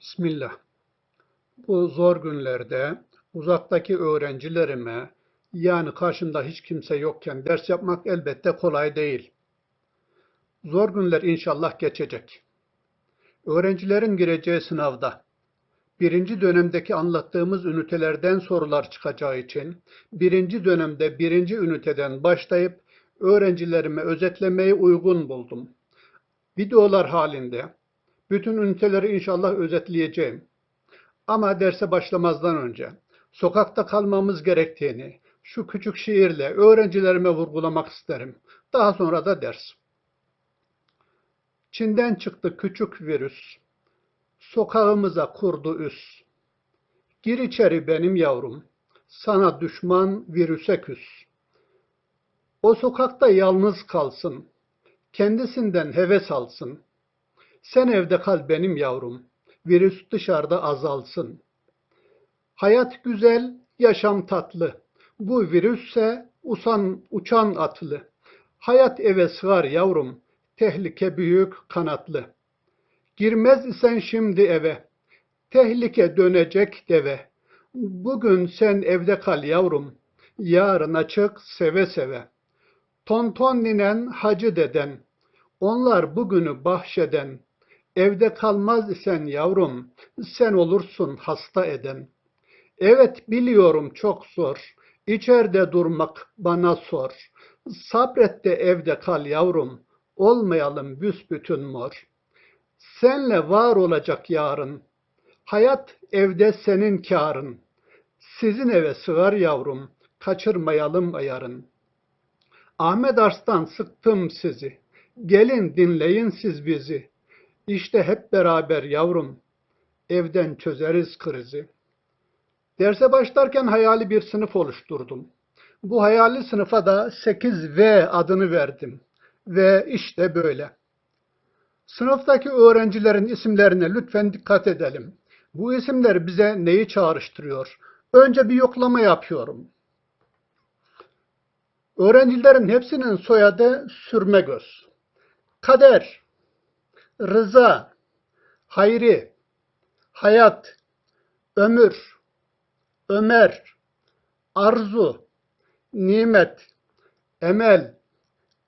Bismillah. Bu zor günlerde uzaktaki öğrencilerime yani karşımda hiç kimse yokken ders yapmak elbette kolay değil. Zor günler inşallah geçecek. Öğrencilerin gireceği sınavda birinci dönemdeki anlattığımız ünitelerden sorular çıkacağı için birinci dönemde birinci üniteden başlayıp öğrencilerime özetlemeyi uygun buldum. Videolar halinde bütün üniteleri inşallah özetleyeceğim. Ama derse başlamazdan önce sokakta kalmamız gerektiğini şu küçük şiirle öğrencilerime vurgulamak isterim. Daha sonra da ders. Çin'den çıktı küçük virüs. Sokağımıza kurdu üs. Gir içeri benim yavrum. Sana düşman virüse küs. O sokakta yalnız kalsın. Kendisinden heves alsın. Sen evde kal benim yavrum. Virüs dışarıda azalsın. Hayat güzel, yaşam tatlı. Bu virüsse usan, uçan atlı. Hayat eve sığar yavrum. Tehlike büyük kanatlı. Girmez isen şimdi eve. Tehlike dönecek deve. Bugün sen evde kal yavrum. Yarın açık seve seve. Tonton ninen hacı deden. Onlar bugünü bahşeden. Evde kalmaz isen yavrum, sen olursun hasta eden. Evet biliyorum çok zor, içeride durmak bana sor. Sabret de evde kal yavrum, olmayalım büsbütün mor. Senle var olacak yarın, hayat evde senin kârın. Sizin eve sığar yavrum, kaçırmayalım ayarın. Ahmet Arslan sıktım sizi, gelin dinleyin siz bizi. İşte hep beraber yavrum, evden çözeriz krizi. Derse başlarken hayali bir sınıf oluşturdum. Bu hayali sınıfa da 8V adını verdim. Ve işte böyle. Sınıftaki öğrencilerin isimlerine lütfen dikkat edelim. Bu isimler bize neyi çağrıştırıyor? Önce bir yoklama yapıyorum. Öğrencilerin hepsinin soyadı Sürmegöz. Kader, Rıza, Hayri, Hayat, Ömür, Ömer, Arzu, Nimet, Emel,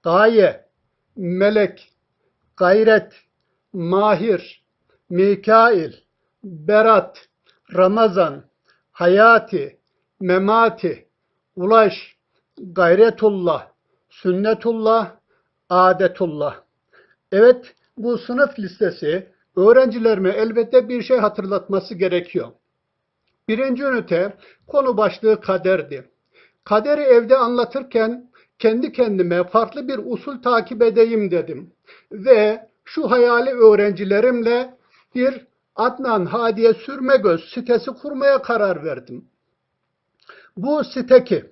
Gaye, Melek, Gayret, Mahir, Mikail, Berat, Ramazan, Hayati, Memati, Ulaş, Gayretullah, Sünnetullah, Adetullah. Evet, bu sınıf listesi öğrencilerime elbette bir şey hatırlatması gerekiyor. Birinci ünite konu başlığı kaderdi. Kaderi evde anlatırken kendi kendime farklı bir usul takip edeyim dedim. Ve şu hayali öğrencilerimle bir Adnan Hadiye Sürmegöz sitesi kurmaya karar verdim. Bu siteki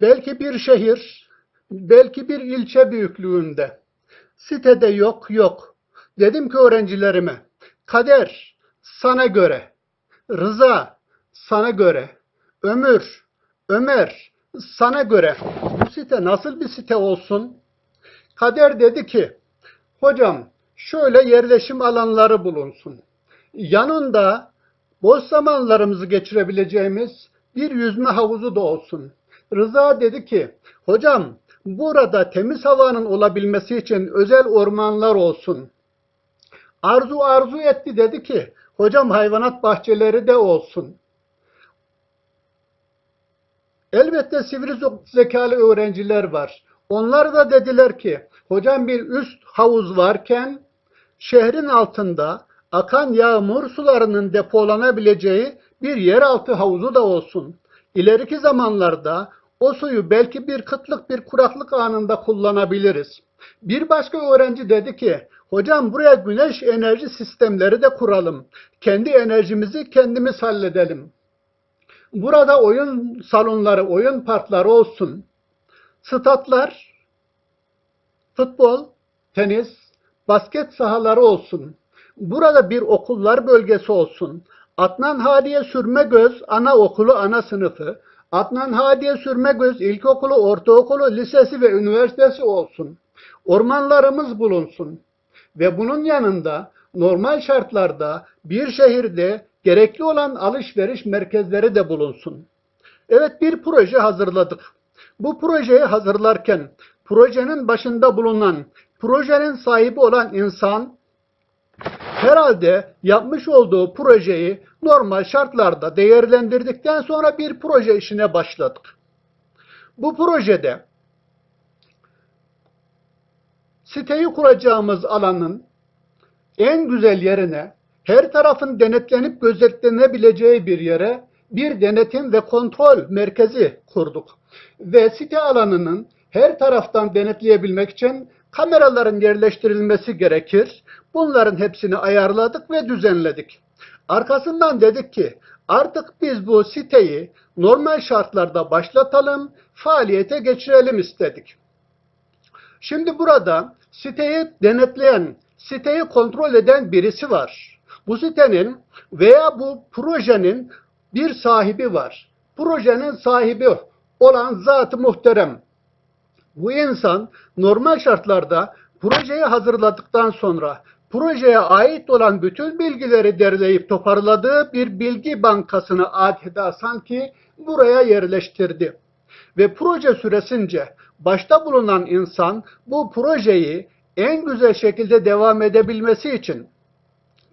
belki bir şehir, belki bir ilçe büyüklüğünde Sitede yok yok. Dedim ki öğrencilerime, kader sana göre, rıza sana göre, ömür, Ömer sana göre bu site nasıl bir site olsun? Kader dedi ki, hocam şöyle yerleşim alanları bulunsun. Yanında boş zamanlarımızı geçirebileceğimiz bir yüzme havuzu da olsun. Rıza dedi ki, hocam Burada temiz havanın olabilmesi için özel ormanlar olsun. Arzu arzu etti dedi ki hocam hayvanat bahçeleri de olsun. Elbette sivri zekalı öğrenciler var. Onlar da dediler ki hocam bir üst havuz varken şehrin altında akan yağmur sularının depolanabileceği bir yeraltı havuzu da olsun. İleriki zamanlarda o suyu belki bir kıtlık bir kuraklık anında kullanabiliriz. Bir başka öğrenci dedi ki, hocam buraya güneş enerji sistemleri de kuralım. Kendi enerjimizi kendimiz halledelim. Burada oyun salonları, oyun parkları olsun. Statlar, futbol, tenis, basket sahaları olsun. Burada bir okullar bölgesi olsun. Adnan Hadiye Sürme Göz ana okulu ana sınıfı, Adnan Hadiye Sürmegöz İlkokulu, Ortaokulu, Lisesi ve Üniversitesi olsun. Ormanlarımız bulunsun. Ve bunun yanında normal şartlarda bir şehirde gerekli olan alışveriş merkezleri de bulunsun. Evet bir proje hazırladık. Bu projeyi hazırlarken projenin başında bulunan, projenin sahibi olan insan herhalde yapmış olduğu projeyi normal şartlarda değerlendirdikten sonra bir proje işine başladık. Bu projede siteyi kuracağımız alanın en güzel yerine, her tarafın denetlenip gözetlenebileceği bir yere bir denetim ve kontrol merkezi kurduk. Ve site alanının her taraftan denetleyebilmek için kameraların yerleştirilmesi gerekir. Bunların hepsini ayarladık ve düzenledik. Arkasından dedik ki artık biz bu siteyi normal şartlarda başlatalım, faaliyete geçirelim istedik. Şimdi burada siteyi denetleyen, siteyi kontrol eden birisi var. Bu sitenin veya bu projenin bir sahibi var. Projenin sahibi olan zat-ı muhterem. Bu insan normal şartlarda projeyi hazırladıktan sonra projeye ait olan bütün bilgileri derleyip toparladığı bir bilgi bankasını adeta sanki buraya yerleştirdi. Ve proje süresince başta bulunan insan bu projeyi en güzel şekilde devam edebilmesi için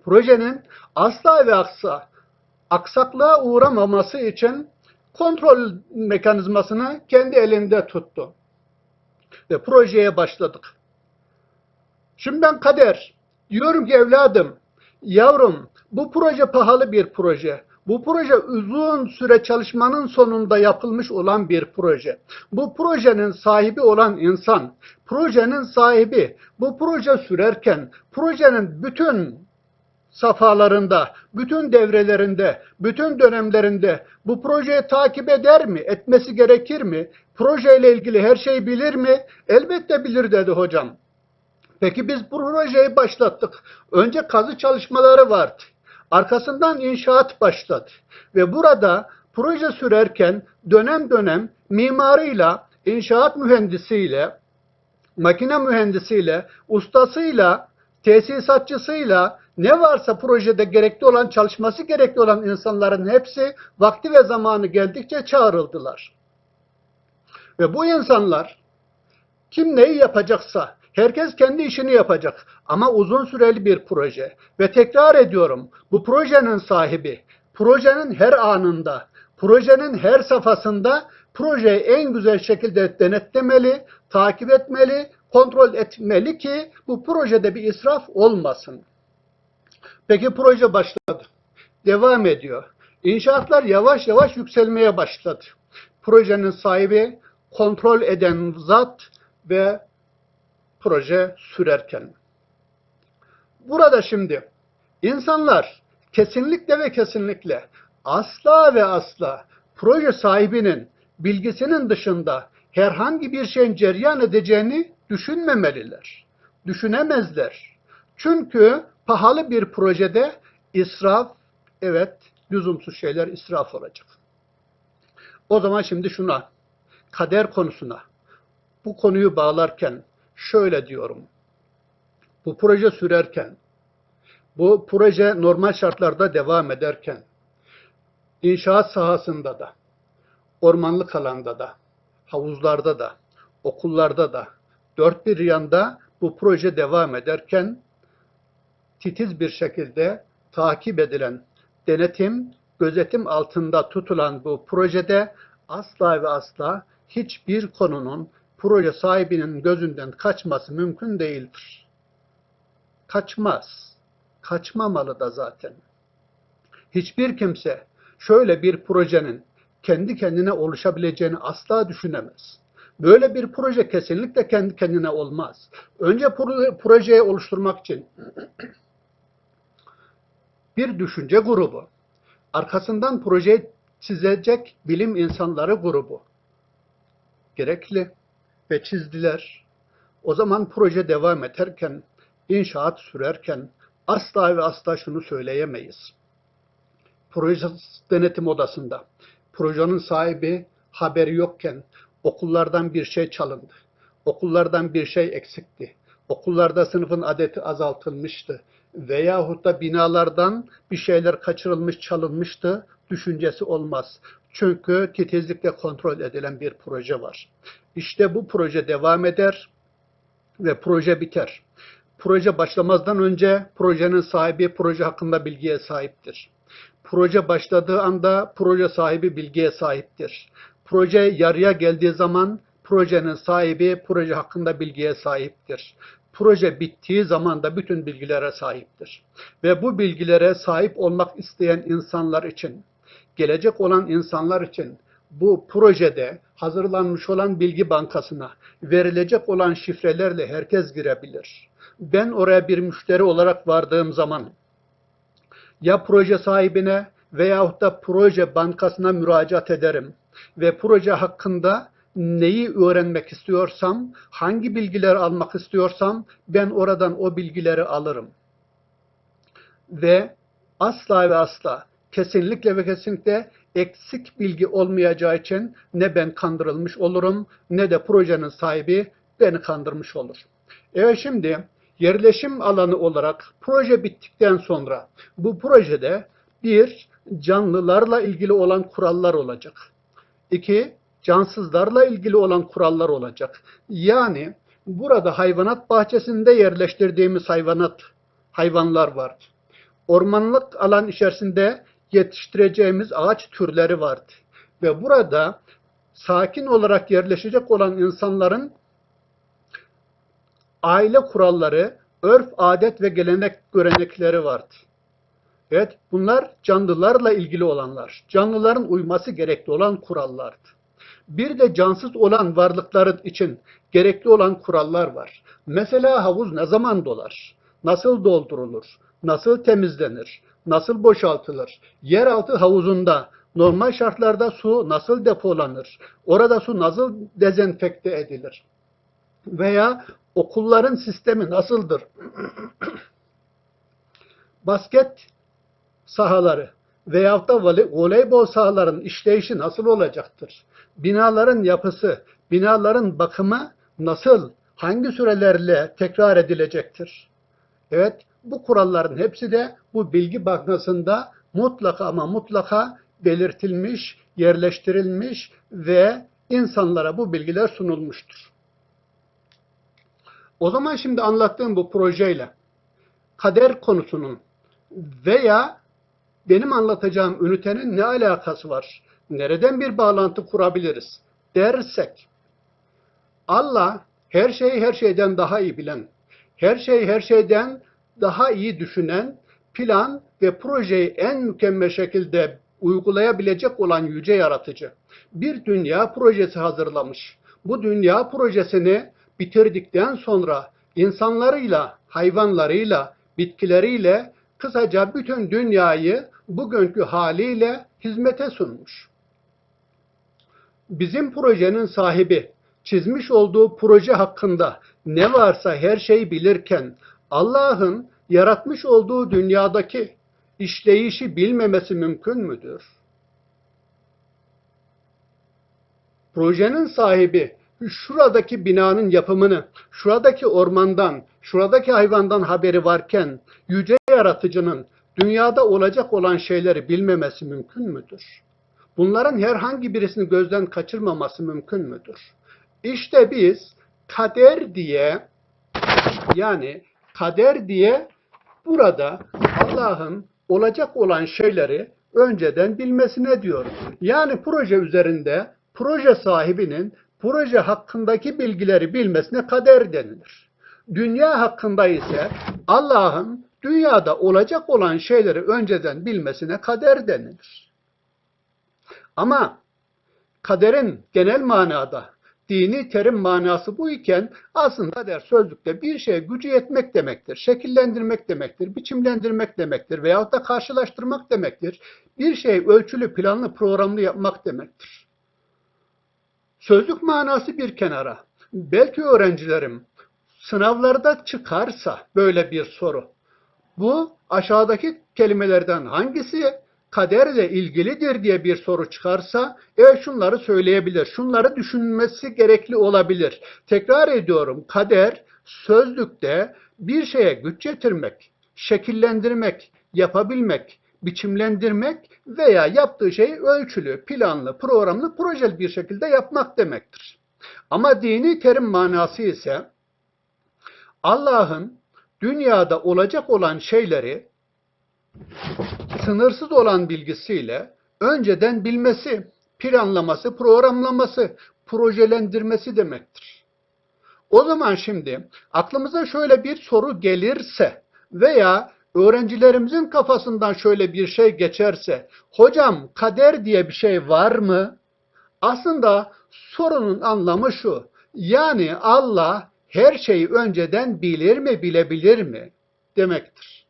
projenin asla ve aksa aksaklığa uğramaması için kontrol mekanizmasını kendi elinde tuttu. Ve projeye başladık. Şimdi ben kader diyorum ki evladım, yavrum bu proje pahalı bir proje. Bu proje uzun süre çalışmanın sonunda yapılmış olan bir proje. Bu projenin sahibi olan insan, projenin sahibi bu proje sürerken projenin bütün safhalarında, bütün devrelerinde, bütün dönemlerinde bu projeyi takip eder mi? Etmesi gerekir mi? Projeyle ilgili her şeyi bilir mi? Elbette bilir dedi hocam. Peki biz bu projeyi başlattık. Önce kazı çalışmaları vardı. Arkasından inşaat başladı. Ve burada proje sürerken dönem dönem mimarıyla, inşaat mühendisiyle, makine mühendisiyle, ustasıyla, tesisatçısıyla ne varsa projede gerekli olan, çalışması gerekli olan insanların hepsi vakti ve zamanı geldikçe çağrıldılar. Ve bu insanlar kim neyi yapacaksa herkes kendi işini yapacak ama uzun süreli bir proje ve tekrar ediyorum bu projenin sahibi projenin her anında projenin her safhasında projeyi en güzel şekilde denetlemeli, takip etmeli, kontrol etmeli ki bu projede bir israf olmasın. Peki proje başladı. Devam ediyor. İnşaatlar yavaş yavaş yükselmeye başladı. Projenin sahibi, kontrol eden zat ve proje sürerken. Burada şimdi insanlar kesinlikle ve kesinlikle asla ve asla proje sahibinin bilgisinin dışında herhangi bir şeyin ceryan edeceğini düşünmemeliler. Düşünemezler. Çünkü pahalı bir projede israf, evet lüzumsuz şeyler israf olacak. O zaman şimdi şuna, kader konusuna, bu konuyu bağlarken şöyle diyorum. Bu proje sürerken, bu proje normal şartlarda devam ederken, inşaat sahasında da, ormanlık alanda da, havuzlarda da, okullarda da, dört bir yanda bu proje devam ederken titiz bir şekilde takip edilen, denetim, gözetim altında tutulan bu projede asla ve asla hiçbir konunun proje sahibinin gözünden kaçması mümkün değildir. Kaçmaz. Kaçmamalı da zaten. Hiçbir kimse şöyle bir projenin kendi kendine oluşabileceğini asla düşünemez. Böyle bir proje kesinlikle kendi kendine olmaz. Önce projeyi oluşturmak için bir düşünce grubu, arkasından projeyi çizecek bilim insanları grubu gerekli ve çizdiler. O zaman proje devam ederken, inşaat sürerken asla ve asla şunu söyleyemeyiz. Proje denetim odasında projenin sahibi haberi yokken okullardan bir şey çalındı. Okullardan bir şey eksikti. okullarda sınıfın adeti azaltılmıştı veyahut da binalardan bir şeyler kaçırılmış, çalınmıştı düşüncesi olmaz. Çünkü titizlikle kontrol edilen bir proje var. İşte bu proje devam eder ve proje biter. Proje başlamazdan önce projenin sahibi proje hakkında bilgiye sahiptir. Proje başladığı anda proje sahibi bilgiye sahiptir. Proje yarıya geldiği zaman projenin sahibi proje hakkında bilgiye sahiptir. Proje bittiği zaman da bütün bilgilere sahiptir. Ve bu bilgilere sahip olmak isteyen insanlar için, gelecek olan insanlar için bu projede hazırlanmış olan bilgi bankasına verilecek olan şifrelerle herkes girebilir. Ben oraya bir müşteri olarak vardığım zaman ya proje sahibine veyahut da proje bankasına müracaat ederim ve proje hakkında neyi öğrenmek istiyorsam, hangi bilgileri almak istiyorsam ben oradan o bilgileri alırım. Ve asla ve asla kesinlikle ve kesinlikle eksik bilgi olmayacağı için ne ben kandırılmış olurum ne de projenin sahibi beni kandırmış olur. Evet şimdi yerleşim alanı olarak proje bittikten sonra bu projede bir canlılarla ilgili olan kurallar olacak. İki cansızlarla ilgili olan kurallar olacak. Yani burada hayvanat bahçesinde yerleştirdiğimiz hayvanat hayvanlar vardı. Ormanlık alan içerisinde yetiştireceğimiz ağaç türleri vardı. Ve burada sakin olarak yerleşecek olan insanların aile kuralları, örf, adet ve gelenek görenekleri vardı. Evet, bunlar canlılarla ilgili olanlar. Canlıların uyması gerekli olan kurallardı. Bir de cansız olan varlıkların için gerekli olan kurallar var. Mesela havuz ne zaman dolar? Nasıl doldurulur? Nasıl temizlenir? Nasıl boşaltılır? Yeraltı havuzunda normal şartlarda su nasıl depolanır? Orada su nasıl dezenfekte edilir? Veya okulların sistemi nasıldır? Basket sahaları veyahut da voleybol sahalarının işleyişi nasıl olacaktır? Binaların yapısı, binaların bakımı nasıl, hangi sürelerle tekrar edilecektir? Evet, bu kuralların hepsi de bu bilgi bankasında mutlaka ama mutlaka belirtilmiş, yerleştirilmiş ve insanlara bu bilgiler sunulmuştur. O zaman şimdi anlattığım bu projeyle kader konusunun veya benim anlatacağım ünitenin ne alakası var? Nereden bir bağlantı kurabiliriz? Dersek, Allah her şeyi her şeyden daha iyi bilen, her şeyi her şeyden daha iyi düşünen, plan ve projeyi en mükemmel şekilde uygulayabilecek olan yüce yaratıcı bir dünya projesi hazırlamış. Bu dünya projesini bitirdikten sonra insanlarıyla, hayvanlarıyla, bitkileriyle kısaca bütün dünyayı bugünkü haliyle hizmete sunmuş. Bizim projenin sahibi çizmiş olduğu proje hakkında ne varsa her şeyi bilirken Allah'ın yaratmış olduğu dünyadaki işleyişi bilmemesi mümkün müdür? Projenin sahibi şuradaki binanın yapımını, şuradaki ormandan, şuradaki hayvandan haberi varken yüce yaratıcının dünyada olacak olan şeyleri bilmemesi mümkün müdür? Bunların herhangi birisini gözden kaçırmaması mümkün müdür? İşte biz kader diye yani kader diye burada Allah'ın olacak olan şeyleri önceden bilmesine diyoruz. Yani proje üzerinde proje sahibinin proje hakkındaki bilgileri bilmesine kader denilir. Dünya hakkında ise Allah'ın dünyada olacak olan şeyleri önceden bilmesine kader denilir. Ama kaderin genel manada dini terim manası bu iken aslında kader sözlükte bir şeye gücü yetmek demektir. Şekillendirmek demektir, biçimlendirmek demektir veyahut da karşılaştırmak demektir. Bir şey ölçülü, planlı, programlı yapmak demektir. Sözlük manası bir kenara. Belki öğrencilerim sınavlarda çıkarsa böyle bir soru. Bu aşağıdaki kelimelerden hangisi kaderle ilgilidir diye bir soru çıkarsa evet şunları söyleyebilir. Şunları düşünmesi gerekli olabilir. Tekrar ediyorum kader sözlükte bir şeye güç getirmek, şekillendirmek, yapabilmek, biçimlendirmek veya yaptığı şeyi ölçülü, planlı, programlı, projeli bir şekilde yapmak demektir. Ama dini terim manası ise Allah'ın dünyada olacak olan şeyleri sınırsız olan bilgisiyle önceden bilmesi, planlaması, programlaması, projelendirmesi demektir. O zaman şimdi aklımıza şöyle bir soru gelirse veya öğrencilerimizin kafasından şöyle bir şey geçerse, hocam kader diye bir şey var mı? Aslında sorunun anlamı şu. Yani Allah her şeyi önceden bilir mi, bilebilir mi demektir.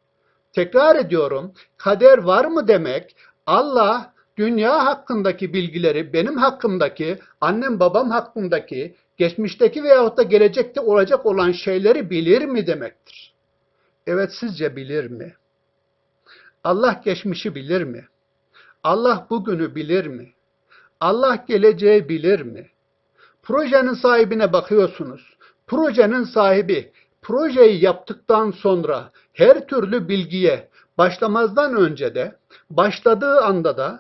Tekrar ediyorum, kader var mı demek, Allah dünya hakkındaki bilgileri, benim hakkımdaki, annem babam hakkındaki, geçmişteki veyahut da gelecekte olacak olan şeyleri bilir mi demektir. Evet sizce bilir mi? Allah geçmişi bilir mi? Allah bugünü bilir mi? Allah geleceği bilir mi? Projenin sahibine bakıyorsunuz. Projenin sahibi projeyi yaptıktan sonra her türlü bilgiye başlamazdan önce de, başladığı anda da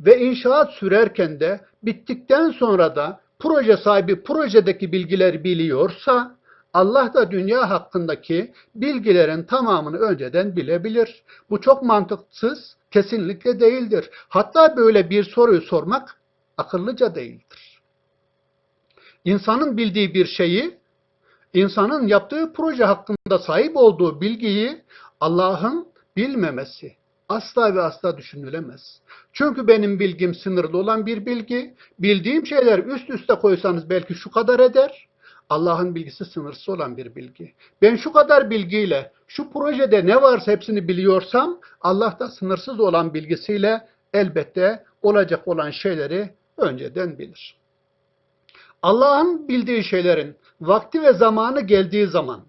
ve inşaat sürerken de, bittikten sonra da proje sahibi projedeki bilgileri biliyorsa, Allah da dünya hakkındaki bilgilerin tamamını önceden bilebilir. Bu çok mantıksız, kesinlikle değildir. Hatta böyle bir soruyu sormak akıllıca değildir. İnsanın bildiği bir şeyi, insanın yaptığı proje hakkında sahip olduğu bilgiyi Allah'ın bilmemesi asla ve asla düşünülemez. Çünkü benim bilgim sınırlı olan bir bilgi, bildiğim şeyler üst üste koysanız belki şu kadar eder, Allah'ın bilgisi sınırsız olan bir bilgi. Ben şu kadar bilgiyle, şu projede ne varsa hepsini biliyorsam, Allah da sınırsız olan bilgisiyle elbette olacak olan şeyleri önceden bilir. Allah'ın bildiği şeylerin vakti ve zamanı geldiği zaman,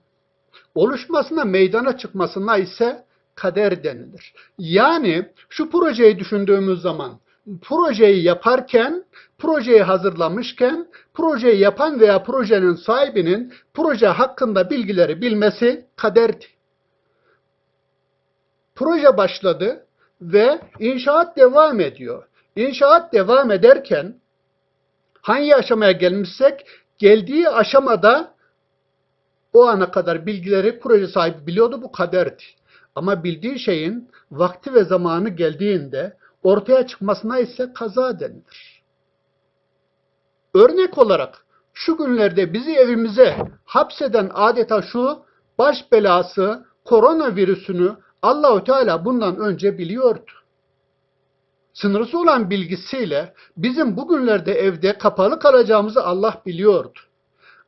oluşmasına, meydana çıkmasına ise kader denilir. Yani şu projeyi düşündüğümüz zaman, projeyi yaparken, projeyi hazırlamışken, projeyi yapan veya projenin sahibinin proje hakkında bilgileri bilmesi kaderdi. Proje başladı ve inşaat devam ediyor. İnşaat devam ederken hangi aşamaya gelmişsek geldiği aşamada o ana kadar bilgileri proje sahibi biliyordu bu kaderdi. Ama bildiği şeyin vakti ve zamanı geldiğinde ortaya çıkmasına ise kaza denilir. Örnek olarak şu günlerde bizi evimize hapseden adeta şu baş belası koronavirüsünü Allahü Teala bundan önce biliyordu. Sınırsız olan bilgisiyle bizim bugünlerde evde kapalı kalacağımızı Allah biliyordu.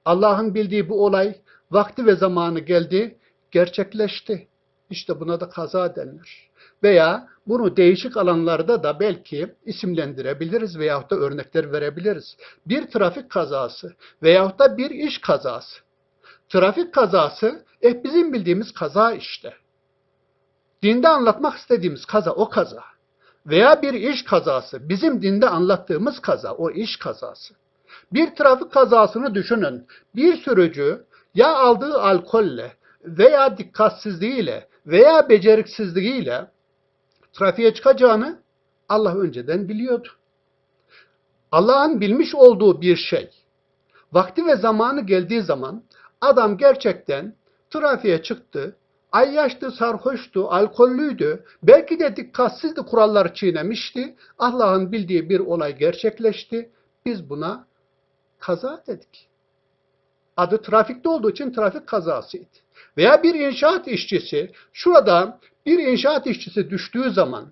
Allah'ın bildiği bu olay vakti ve zamanı geldi, gerçekleşti. İşte buna da kaza denilir. Veya bunu değişik alanlarda da belki isimlendirebiliriz veyahut da örnekler verebiliriz. Bir trafik kazası veyahut da bir iş kazası. Trafik kazası eh bizim bildiğimiz kaza işte. Dinde anlatmak istediğimiz kaza o kaza. Veya bir iş kazası bizim dinde anlattığımız kaza o iş kazası. Bir trafik kazasını düşünün. Bir sürücü ya aldığı alkolle veya dikkatsizliğiyle veya beceriksizliğiyle trafiğe çıkacağını Allah önceden biliyordu. Allah'ın bilmiş olduğu bir şey. Vakti ve zamanı geldiği zaman adam gerçekten trafiğe çıktı, ayyaştı, sarhoştu, alkollüydü, belki de dikkatsizdi, kuralları çiğnemişti. Allah'ın bildiği bir olay gerçekleşti. Biz buna kaza dedik. Adı trafikte olduğu için trafik kazasıydı. Veya bir inşaat işçisi, şurada bir inşaat işçisi düştüğü zaman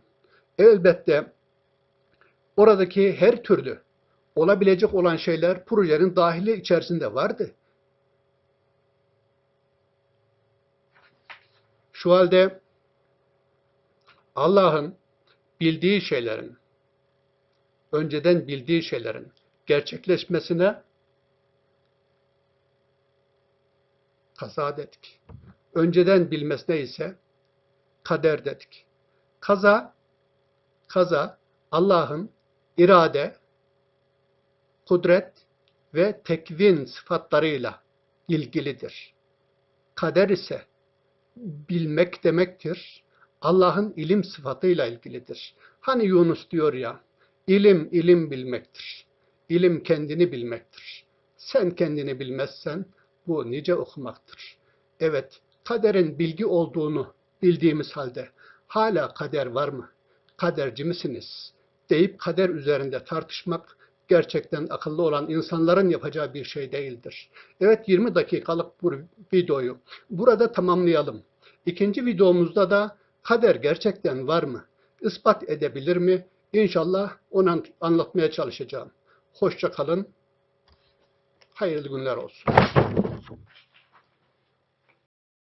elbette oradaki her türlü olabilecek olan şeyler projenin dahili içerisinde vardı. Şu halde Allah'ın bildiği şeylerin, önceden bildiği şeylerin gerçekleşmesine kaza dedik. Önceden bilmesine ise kader dedik. Kaza, kaza Allah'ın irade, kudret ve tekvin sıfatlarıyla ilgilidir. Kader ise bilmek demektir. Allah'ın ilim sıfatıyla ilgilidir. Hani Yunus diyor ya, ilim ilim bilmektir. İlim kendini bilmektir. Sen kendini bilmezsen bu nice okumaktır. Evet, kaderin bilgi olduğunu bildiğimiz halde hala kader var mı? Kaderci misiniz? deyip kader üzerinde tartışmak gerçekten akıllı olan insanların yapacağı bir şey değildir. Evet 20 dakikalık bu videoyu burada tamamlayalım. İkinci videomuzda da kader gerçekten var mı? Ispat edebilir mi? İnşallah onu anlatmaya çalışacağım. Hoşça kalın. Hayırlı günler olsun.